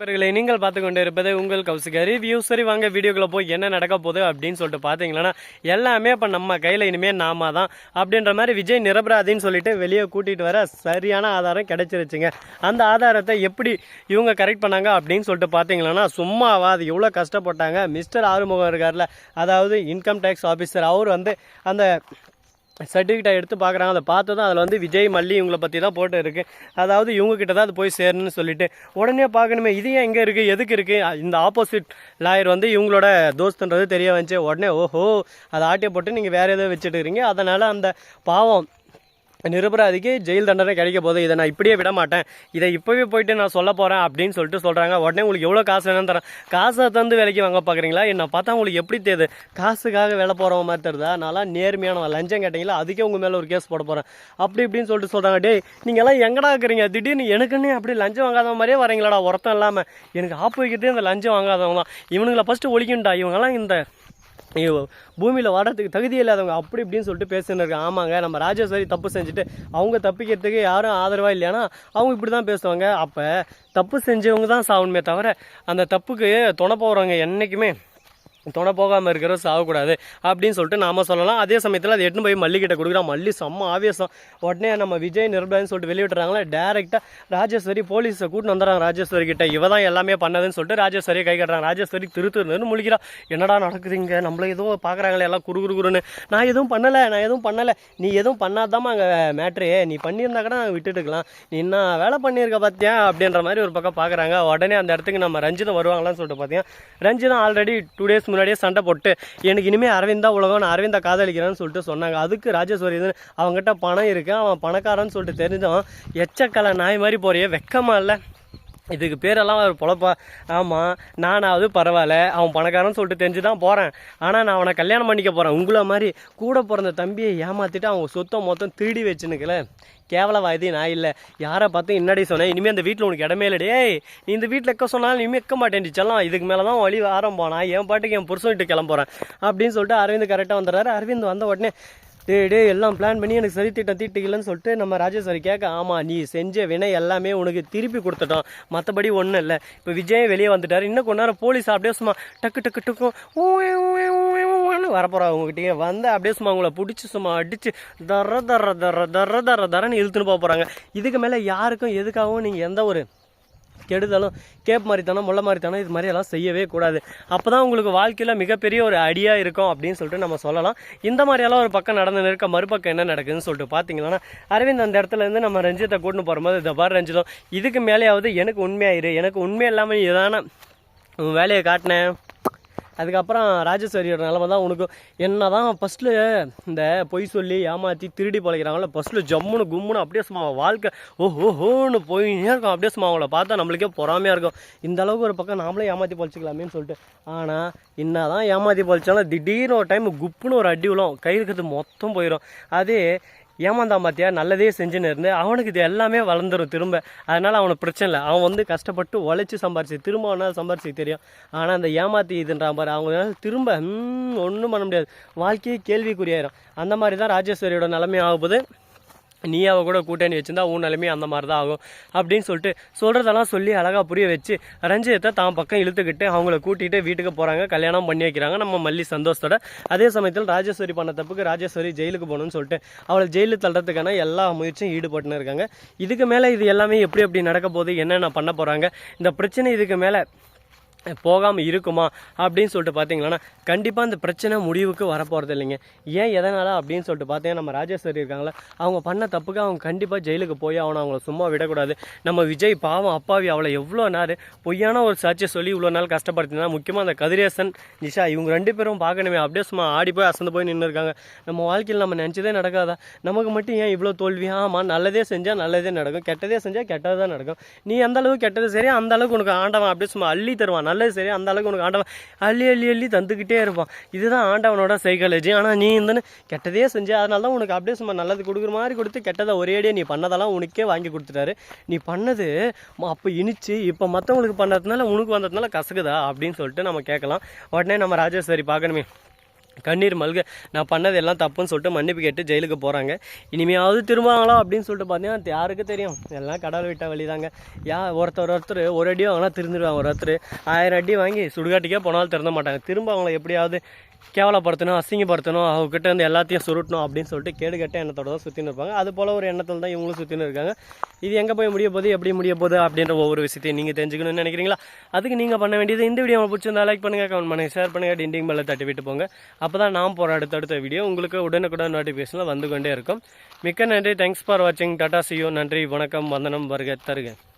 நண்பர்களை நீங்கள் பார்த்து கொண்டு இருப்பது உங்கள் கௌசிக ரிவ்யூ சரி வாங்க வீடியோக்குள்ள போய் என்ன நடக்க போகுது அப்படின்னு சொல்லிட்டு பார்த்தீங்கன்னா எல்லாமே இப்போ நம்ம கையில் இனிமேல் நாம தான். அப்படின்ற மாதிரி விஜய் நிரபராதின்னு சொல்லிட்டு வெளியே கூட்டிகிட்டு வர சரியான ஆதாரம் கிடைச்சிருச்சுங்க. அந்த ஆதாரத்தை எப்படி இவங்க கரெக்ட் பண்ணாங்க அப்படின்னு சொல்லிட்டு பார்த்தீங்கன்னா சும்மாவா அது எவ்வளோ கஷ்டப்பட்டாங்க. மிஸ்டர் ஆறுமுகம் இருக்கார்ல அதாவது இன்கம் டேக்ஸ் ஆஃபீஸர் அவர் வந்து அந்த சர்டிஃபிகேட்டை எடுத்து பார்க்குறாங்க. அதை பார்த்து தான் அதில் வந்து விஜய் மல்லி இவங்களை பற்றி தான் போட்டு இருக்கு. அதாவது இவங்கக்கிட்ட தான் அது போய் சேரணும்னு சொல்லிட்டு. உடனே பார்க்கணுமே இது ஏன் எங்கே இருக்குது எதுக்கு இருக்குது இந்த ஆப்போசிட் லாயர் வந்து இவங்களோட தோஸ்துன்றது தெரிய வந்துச்சு. உடனே ஓஹோ அதை ஆட்டிய போட்டு நீங்கள் வேறு ஏதோ வச்சுட்டு இருக்கீங்க. அதனால் அந்த பாவம் நிரபராதிக்கு ஜெயில் தண்டனை கிடைக்க போகுது. இதை நான் இப்படியே விட மாட்டேன். இதை இப்போவே போயிட்டு நான் சொல்ல போகிறேன் அப்படின்னு சொல்லிட்டு சொல்கிறாங்க உடனே உங்களுக்கு எவ்வளோ காசு வேணும்னு தரேன். காசை தந்து வேலைக்கு வாங்க பார்க்குறீங்களா என்ன பார்த்தா உங்களுக்கு எப்படி தெரியுது? காசுக்காக வேலை போகிறவங்க மாதிரி தருதா நான்லாம் நேர்மையானவன் லஞ்சம் கேட்டீங்களா? அதுக்கே உங்கள் மேலே ஒரு கேஸ் போட போகிறேன் அப்படி இப்படின்னு சொல்லிட்டு சொல்கிறாங்க டே நீங்கள் எல்லாம் எங்கடா இருக்கிறீங்க? திடீர்னு எனக்குன்னு அப்படி லஞ்சம் வாங்காத மாதிரியே வரீங்களாடா? ஒருத்தம் இல்லாமல் எனக்கு ஆப்பு வைக்கிறதே இந்த லஞ்சம் வாங்காதவங்க தான். இவனுங்களை ஃபஸ்ட்டு ஒழிக்கண்டா இவங்கெல்லாம் இந்த பூமியில் வாடுறதுக்கு தகுதி இல்லாதவங்க அப்படி இப்படின்னு சொல்லிட்டு பேசின்னு இருக்காங்க. ஆமாங்க நம்ம ராஜேஸ்வரி தப்பு செஞ்சுட்டு அவங்க தப்பிக்கிறதுக்கு யாரும் ஆதரவாக இல்லைன்னா அவங்க இப்படி தான் பேசுவாங்க. அப்போ தப்பு செஞ்சவங்க தான் சாகணுமே தவிர அந்த தப்புக்கு துணை போகிறவங்க என்றைக்குமே துணை போகாமல் இருக்கிற சாகக்கூடாது அப்படின்னு சொல்லிட்டு நாம சொல்லலாம். அதே சமயத்தில் அதை எட்டுன்னு போய் மல்லிகிட்ட கொடுக்குறான் மல்லி செம்ம ஆவேசம். உடனே நம்ம விஜய் நிர்பலன்னு சொல்லிட்டு வெளியிட்டுறாங்களே டேரெக்டாக ராஜேஸ்வரி போலீஸை கூட்டின்னு வந்துடுறாங்க ராஜேஸ்வரி கிட்ட. இவ தான் எல்லாமே பண்ணதுன்னு சொல்லிட்டு ராஜேஸ்வரி கை கட்டுறாங்க. ராஜேஸ்வரி திரு திருன்னு முழிக்கிறா. என்னடா நடக்குதுங்க? நம்மள ஏதோ பார்க்குறாங்களே எல்லாம் குறு குறு குருன்னு நான் எதுவும் பண்ணலை நான் எதுவும் பண்ணலை. நீ எதுவும் பண்ணாதாம்மா அங்கே மேட்ரு நீ பண்ணியிருந்தா கூட நாங்கள் விட்டுட்டுக்கலாம். நீ என்ன வேலை பண்ணியிருக்க பார்த்தியா அப்படின்ற மாதிரி ஒரு பக்கம் பார்க்குறாங்க உடனே அந்த இடத்துக்கு நம்ம ரஞ்சிதம் வருவாங்களான்னு சொல்லிட்டு பார்த்தீங்கன்னா ரஞ்சிதம் ஆல்ரெடி டூ டேஸ் முன்னாடியே சண்டை போட்டு எனக்கு இனிமேல் அரவிந்தா உலகம் நான் அரவிந்தா காதலிக்கிறேன்னு சொல்லிட்டு சொன்னாங்க. அதுக்கு ராஜேஸ்வரி இது அவங்ககிட்ட பணம் இருக்கு. அவன் பணக்காரன்னு சொல்லிட்டு தெரிஞ்சவன் எச்சக்கலை நாய் மாதிரி போறியே வெக்கமா இல்லை? இதுக்கு பேரெல்லாம் ஒரு பொழப்பா. ஆமாம் நானாவது பரவாயில்ல. அவன் பணக்காரன்னு சொல்லிட்டு தெரிஞ்சு தான் போகிறேன் ஆனால் நான் அவனை கல்யாணம் பண்ணிக்க போகிறேன் உங்களை மாதிரி கூட பிறந்த தம்பியை ஏமாற்றிட்டு அவங்க சொத்தம் மொத்தம் திருடி வச்சுனுக்கல கேவலவாதி நான் இல்லை. யாரை பார்த்து என்னடி சொன்னேன்? இனிமேல் அந்த வீட்டில் உனக்கு இடமே இல்லை நீ இந்த வீட்டில் எக்க சொன்னாலும் இனிமேல் எக்க மாட்டேன் செல்லாம். இதுக்கு மேலே தான் வழி ஆரம்பம் நான் என் பாட்டுக்கு என் புருஷன் விட்டு கிளம்புறேன். அப்படின்னு சொல்லிட்டு அரவிந்த் கரெக்டாக வந்துடுறாரு. அரவிந்த் வந்த உடனே டே டே எல்லாம் பிளான் பண்ணி எனக்கு சரி திட்டம் தீட்டுக்கலன்னு சொல்லிட்டு நம்ம ராஜேஸ்வரி கேட்க ஆமாம் நீ செஞ்ச வினை எல்லாமே உனக்கு திருப்பி கொடுத்துட்டோம். மற்றபடி ஒன்றும் இல்லை. இப்போ விஜய் வெளியே வந்துட்டார். இன்னும் கொஞ்ச நேரம் போலீஸ் அப்படியே சும்மா டக்கு டக்கு டக்கும் ஊவே, ஊவே, ஊவே, உங்ககிட்டயே வந்து அப்படியே சும்மா உங்களை பிடிச்சி சும்மா அடிச்சு தர தர தர தர தர தரன்னு இழுத்துன்னு போக போகிறாங்க இதுக்கு மேலே யாருக்கும் எதுக்காகவும் நீங்கள் எந்த ஒரு கெடுதலும் கேப் மாதிரித்தானோ முள்ள மாதிரித்தானோ இது மாதிரி எல்லாம் செய்யவே கூடாது. அப்போ தான் உங்களுக்கு வாழ்க்கையில் மிகப்பெரிய ஒரு அடியாக இருக்கும் அப்படின்னு சொல்லிட்டு நம்ம சொல்லலாம். இந்த மாதிரியெல்லாம் ஒரு பக்கம் நடந்து இருக்க மறுபக்கம் என்ன நடக்குதுன்னு சொல்லிட்டு பார்த்தீங்கன்னா அரவிந்த் அந்த இடத்துல இருந்து நம்ம ரஞ்சித்தை கூட்டின்னு போகும்போது இந்த பாரு ரஞ்சிதம் இதுக்கு மேலேயாவது எனக்கு உண்மையாயிரு எனக்கு உண்மை இல்லாமல் இதான உன் வேலையை காட்டினேன் அதுக்கப்புறம் ராஜேஸ்வரியோட நிலமை தான் உனக்கு. என்ன தான் ஃபஸ்ட்டில் இந்த பொய் சொல்லி ஏமாற்றி திருடி பழகிறாங்களோ ஃபஸ்ட்டில் ஜம்முன்னு கும்முன்னு அப்படியே சும்மா வாழ்க்கை ஓ ஓஹோன்னு போயினே இருக்கும். அப்படியே சும்மா அவங்கள பார்த்தா நம்மளுக்கே பொறாமையாக இருக்கும். இந்த அளவுக்கு ஒரு பக்கம் நாமளே ஏமாற்றி பழிச்சிக்கலாமேன்னு சொல்லிட்டு. ஆனால் என்ன தான் ஏமாற்றி பழிச்சாலும் திடீர்னு ஒரு டைம் குப்புன்னு ஒரு அடி விழும். கை இருக்கிறது மொத்தம் போயிடும் அதே ஏமாந்தான் பார்த்தியா நல்லதே செஞ்சுன்னு இருந்து அவனுக்கு இது எல்லாமே வளர்ந்துரும் திரும்ப. அதனால் அவனுக்கு பிரச்சனை இல்லை. அவன் வந்து கஷ்டப்பட்டு உழைச்சி சம்பாரிச்சு திரும்ப அவனால் சம்பாரிச்சு தெரியும். ஆனால் அந்த ஏமாத்தி இதுன்றான் பாரு அவங்க திரும்ப ஒன்றும் பண்ண முடியாது. வாழ்க்கையே கேள்விக்குறியாயிரும். அந்த மாதிரி தான் ராஜேஸ்வரியோட நிலைமை ஆகும்போது நீ அவ கூட கூட்டணி வச்சிருந்தா உன் நிலைமை அந்த மாதிரி தான் ஆகும் அப்படின்னு சொல்லிட்டு சொல்கிறதெல்லாம் சொல்லி அழகாக புரிய வச்சு ரஞ்சித்தை தான் பக்கம் இழுத்துக்கிட்டு அவங்கள கூட்டிகிட்டு வீட்டுக்கு போகிறாங்க கல்யாணம் பண்ணி வைக்கிறாங்க. நம்ம மல்லி சந்தோஷத்தோட அதே சமயத்தில் ராஜேஸ்வரி பண்ண தப்புக்கு ராஜேஸ்வரி ஜெயிலுக்கு போகணும்னு சொல்லிட்டு அவளை ஜெயிலு தள்ளுறதுக்கான எல்லா முயற்சியும் ஈடுபட்டுன்னு இருக்காங்க. இதுக்கு மேலே இது எல்லாமே எப்படி எப்படி நடக்க போகுது என்னென்ன பண்ண போகிறாங்க இந்த பிரச்சனை இதுக்கு மேலே போகாமல் இருக்குமா அப்படின்னு சொல்லிட்டு பார்த்தீங்கன்னா கண்டிப்பாக அந்த பிரச்சனை முடிவுக்கு வரப்போகிறது இல்லைங்க. ஏன் எதனால் அப்படின்னு சொல்லிட்டு பார்த்தீங்கன்னா நம்ம ராஜேஸ்வரி இருக்காங்களா அவங்க பண்ண தப்புக்கு அவங்க கண்டிப்பாக ஜெயிலுக்கு போய் அவனை அவங்கள சும்மா விடக்கூடாது. நம்ம விஜய் பாவம் அப்பாவி அவளை எவ்வளோ நாள் பொய்யான ஒரு சாட்சியை சொல்லி இவ்வளோ நாள் கஷ்டப்படுத்தினா முக்கியமாக அந்த கதிரேசன் நிஷா இவங்க ரெண்டு பேரும் பார்க்கணுமே அப்படியே சும்மா ஆடி போய் அசந்து போய் நின்று இருக்காங்க. நம்ம வாழ்க்கையில் நம்ம நினச்சதே நடக்காதா? நமக்கு மட்டும் ஏன் இவ்வளோ தோல்வி? ஆமாம் நல்லதே செஞ்சால் நல்லதே நடக்கும் கெட்டதே செஞ்சால் கெட்டது தான் நடக்கும். நீ அந்த அளவுக்கு கெட்டது சரி அந்த அளவுக்கு உனக்கு ஆண்டவன் அப்படியே சும்மா அள்ளி தருவான். நல்லது சரி அந்த அளவுக்கு உனக்கு ஆண்டவன் அள்ளி அள்ளி அள்ளி தந்துக்கிட்டே இருப்பான். இதுதான் ஆண்டவனோட சைக்காலஜி ஆனால் நீ இந்த கெட்டதே செஞ்ச அதனால தான் உனக்கு அப்படியே சும்மா நல்லது கொடுக்குற மாதிரி கொடுத்து கெட்டதை ஒரேடியாக நீ பண்ணதெல்லாம் உனக்கே வாங்கி கொடுத்துட்டாரு. நீ பண்ணது அப்போ இனிச்சு இப்போ மற்றவங்களுக்கு பண்ணுறதுனால உனக்கு வந்ததுனால கசக்குதா அப்படின்னு சொல்லிட்டு நம்ம கேட்கலாம். உடனே நம்ம ராஜேஸ்வரி பார்க்கணுமே. கண்ணீர் மல்க நான் பண்ணது எல்லாம் தப்புன்னு சொல்லிட்டு மன்னிப்பு கேட்டு ஜெயிலுக்கு போகிறாங்க இனிமையாவது திரும்புவாங்களா அப்படின்னு சொல்லிட்டு பார்த்தீங்கன்னா யாருக்கு தெரியும்? எல்லாம் கடவுள் விட்ட வழிதாங்க. யா ஒருத்தர் ஒருத்தர் ஒரு அடியும் அவங்களாம் திருந்துடுவாங்க. ஒரு ஒருத்தர் ஆயிரம் அடி வாங்கி சுடுகாட்டுக்கே போனாலும் திறந்த மாட்டாங்க. திரும்ப அவங்கள எப்படியாவது கேவலப்படுத்தணும் அசிங்கப்படுத்தணும் அவங்ககிட்ட இருந்து எல்லாத்தையும் சுருட்டணும் அப்படின்னு சொல்லிட்டு கேடு கட்ட எண்ணத்தோட தான் சுற்றின்னு இருப்பாங்க. அது போல் ஒரு எண்ணத்தில் தான் இவங்களும் சுற்றின்னு இருக்காங்க. இது எங்கே போய் முடிய போகுது எப்படி முடிய போகுது அப்படின்ற ஒவ்வொரு விஷயத்தையும் நீங்கள் தெரிஞ்சுக்கணும்னு நினைக்கிறீங்களா? அதுக்கு நீங்கள் பண்ண வேண்டியது இந்த வீடியோ பிடிச்சிருந்தா லைக் பண்ணுங்கள் கமெண்ட் பண்ணுங்கள் ஷேர் பண்ணுங்கள் டிண்டிங் பெல்ல தட்டி விட்டு போங்க. அப்போ தான் நான் போகிற அடுத்தடுத்த வீடியோ உங்களுக்கு உடனுக்குடன் நோட்டிஃபிகேஷனில் வந்து கொண்டே இருக்கும். மிக்க நன்றி. தேங்க்ஸ் ஃபார் வாட்சிங் டாடா சியோ நன்றி. வணக்கம். வந்தனம். வருக. தருக.